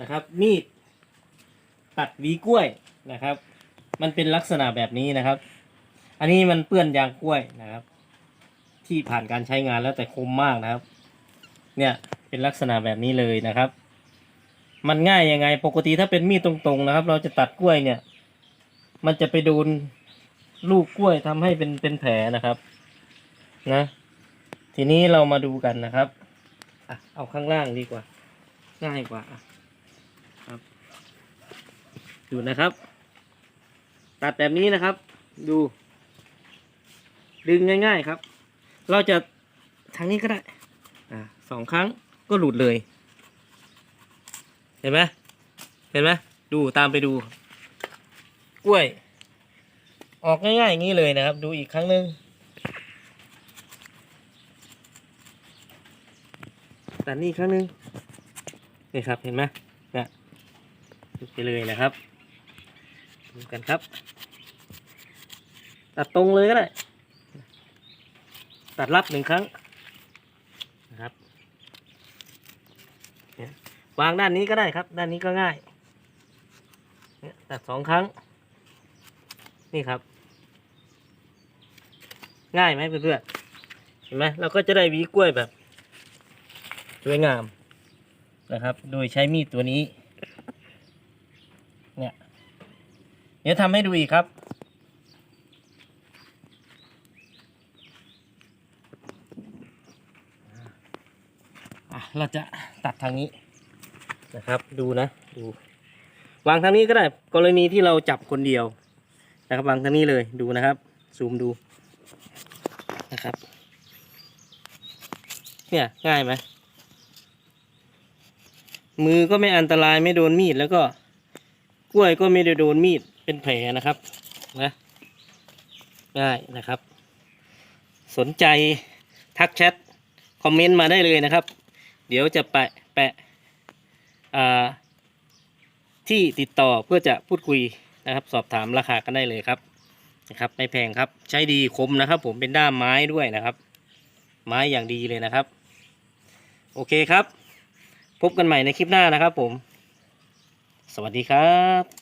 นะครับ มีดตัดหวีกล้วยนะครับ มันเป็นลักษณะแบบนี้นะครับ อันนี้มันเปื้อนยางกล้วยนะครับ ที่ผ่านการใช้งานแล้วแต่คมมากนะครับ เนี่ยเป็นลักษณะแบบนี้เลยนะครับ มันง่ายยังไง ปกติถ้าเป็นมีดตรงๆนะครับ เราจะตัดกล้วยเนี่ย มันจะไปโดนลูกกล้วยทำให้เป็นเป็นแผลนะครับ นะ ทีนี้เรามาดูกันนะครับอะเอาข้างล่างดีกว่า ง่ายกว่าครับ ดูนะครับ ตัดแบบนี้นะครับ ดู ดึงง่าย ๆครับ เราจะทางนี้ก็ได้ อ่าสองครั้งก็หลุดเลย เห็นไหมเห็นไหมดูตามไปดู กล้วย ออกง่ายๆอย่างนี้เลยนะครับ ดูอีกครั้งหนึ่ง ตัดนี่ครั้งหนึ่งนี่ครับเห็นไหมเนี่ยดูไปเลยนะครับดูกันครับ ตัดตรงเลยก็ได้ ตัดรับหนึ่งครั้งนะครับเนี่ยวางด้านนี้ก็ได้ครับ ด้านนี้ก็ง่ายเนี่ยตัดสองครั้ง นี่ครับ ง่ายไหมเพื่อนๆเห็นไหมเราก็จะได้วีกล้วยแบบ สวยงามนะครับ โดยใช้มีดตัวนี้ เนี่ย เดี๋ยวทำให้ดูอีกครับ เราจะตัดทางนี้นะครับ ดูนะ ดู วางทางนี้ก็ได้ กรณีที่เราจับคนเดียวนะครับ วางทางนี้เลย ดูนะครับ ซูมดูนะครับ เนี่ย ง่ายไหม มือก็ไม่อันตรายไม่โดนมีดแล้วก็ กล้วยก็ไม่ได้โดนมีดเป็นแผลนะครับนะง่ายนะครับ สนใจทักแชทคอมเมนต์มาได้เลยนะครับ เดี๋ยวจะแปะแปะที่ติดต่อเพื่อจะพูดคุยนะครับ สอบถามราคากันได้เลยครับนะครับ ไม่แพงครับใช้ดีคมนะครับ ผมเป็นด้ามไม้ด้วยนะครับ ไม้อย่างดีเลยนะครับ โอเคครับ พบกันใหม่ในคลิปหน้านะครับผม สวัสดีครับ